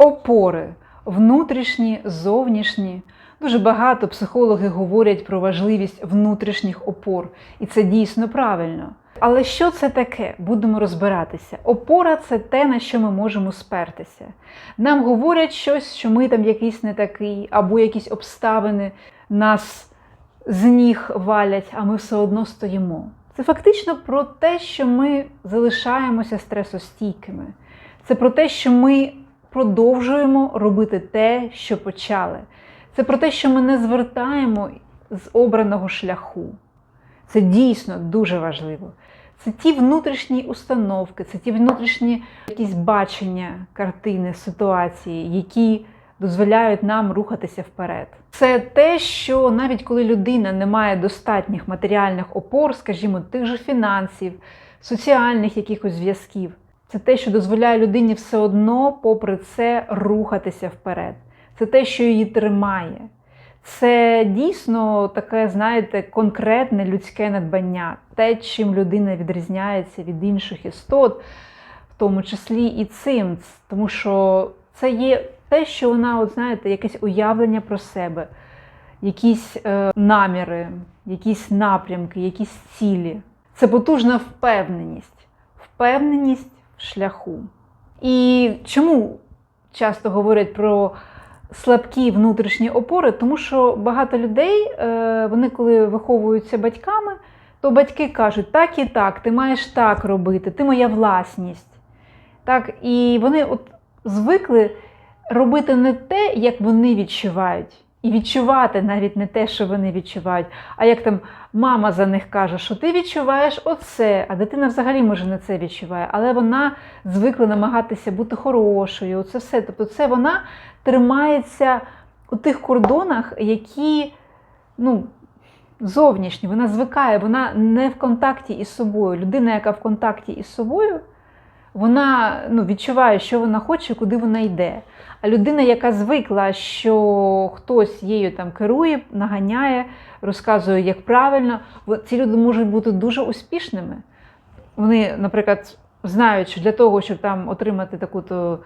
Опори внутрішні, зовнішні. Дуже багато психологи говорять про важливість внутрішніх опор, і це дійсно правильно. Але що це таке? Будемо розбиратися. Опора це те, на що ми можемо спертися. Нам говорять щось, що ми там якийсь не такий, або якісь обставини нас з ніг валять, а ми все одно стоїмо. Це фактично про те, що ми залишаємося стресостійкими. Це про те, що ми продовжуємо робити те, що почали. Це про те, що ми не звертаємо з обраного шляху. Це дійсно дуже важливо. Це ті внутрішні установки, це ті внутрішні якісь бачення картини, ситуації, які дозволяють нам рухатися вперед. Це те, що навіть коли людина не має достатніх матеріальних опор, скажімо, тих же фінансів, соціальних якихось зв'язків, це те, що дозволяє людині все одно, попри це, рухатися вперед. Це те, що її тримає. Це дійсно таке, знаєте, конкретне людське надбання, те, чим людина відрізняється від інших істот, в тому числі і цим. Тому що це є те, що вона, от знаєте, якесь уявлення про себе, якісь е, наміри, якісь напрямки, якісь цілі. Це потужна впевненість, впевненість шляху. І чому часто говорять про слабкі внутрішні опори, тому що багато людей, е, вони коли виховуються батьками, то батьки кажуть, так і так, ти маєш так робити, ти моя власність. Так, І вони от звикли робити не те, як вони відчувають, і відчувати навіть не те, що вони відчувають, а як там мама за них каже, що ти відчуваєш оце, а дитина взагалі може не це відчуває, але вона звикла намагатися бути хорошою. Це все. Тобто, це вона тримається у тих кордонах, які ну, зовнішні, вона звикає, вона не в контакті із собою. Людина, яка в контакті із собою, вона ну, відчуває, що вона хоче, куди вона йде. А людина, яка звикла, що хтось її там керує, наганяє, розказує, як правильно, ці люди можуть бути дуже успішними. Вони, наприклад, знають, що для того, щоб там отримати таку-то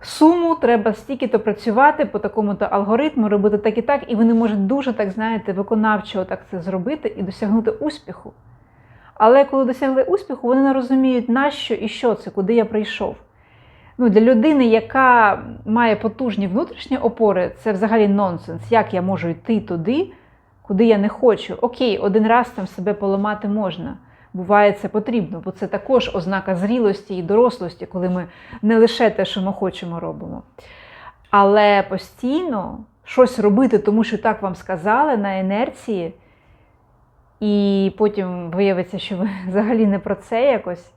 суму, треба стільки-то працювати по такому-то алгоритму, робити так і так, і вони можуть дуже, так знаєте, виконавчо так це зробити і досягнути успіху. Але коли досягли успіху, вони не розуміють, нащо і що це, куди я прийшов. Ну, Для людини, яка має потужні внутрішні опори, це взагалі нонсенс. Як я можу йти туди, куди я не хочу? Окей, один раз там себе поламати можна. Буває, це потрібно, бо це також ознака зрілості і дорослості, коли ми не лише те, що ми хочемо, робимо. Але постійно щось робити, тому що так вам сказали на інерції, і потім виявиться, що ви взагалі не про це якось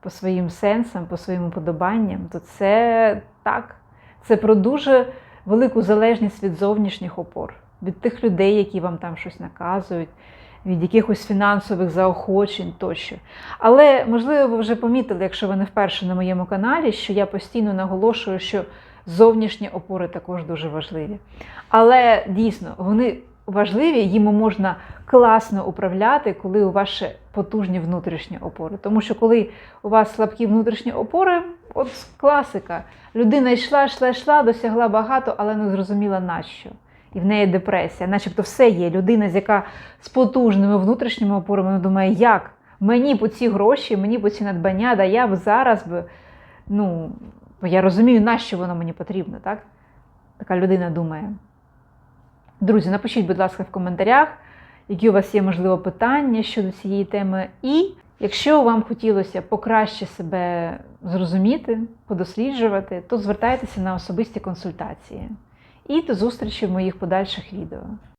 по своїм сенсам, по своїм уподобанням, то це так. Це про дуже велику залежність від зовнішніх опор, від тих людей, які вам там щось наказують, від якихось фінансових заохочень тощо. Але, можливо, ви вже помітили, якщо ви не вперше на моєму каналі, що я постійно наголошую, що зовнішні опори також дуже важливі. Але дійсно, вони важливі, їми можна класно управляти, коли у вас ще потужні внутрішні опори. Тому що коли у вас слабкі внутрішні опори, от класика. Людина йшла, йшла, йшла, досягла багато, але не зрозуміла на що. І в неї депресія, начебто все є. Людина, з яка з потужними внутрішніми опорами, вона думає, як мені по ці гроші, мені по ці надбання, да я б зараз би, ну, я розумію, на що воно мені потрібно, так? Така людина думає. Друзі, напишіть, будь ласка, в коментарях, які у вас є, можливо, питання щодо цієї теми. І якщо вам хотілося покраще себе зрозуміти, подосліджувати, то звертайтеся на особисті консультації. І до зустрічі в моїх подальших відео.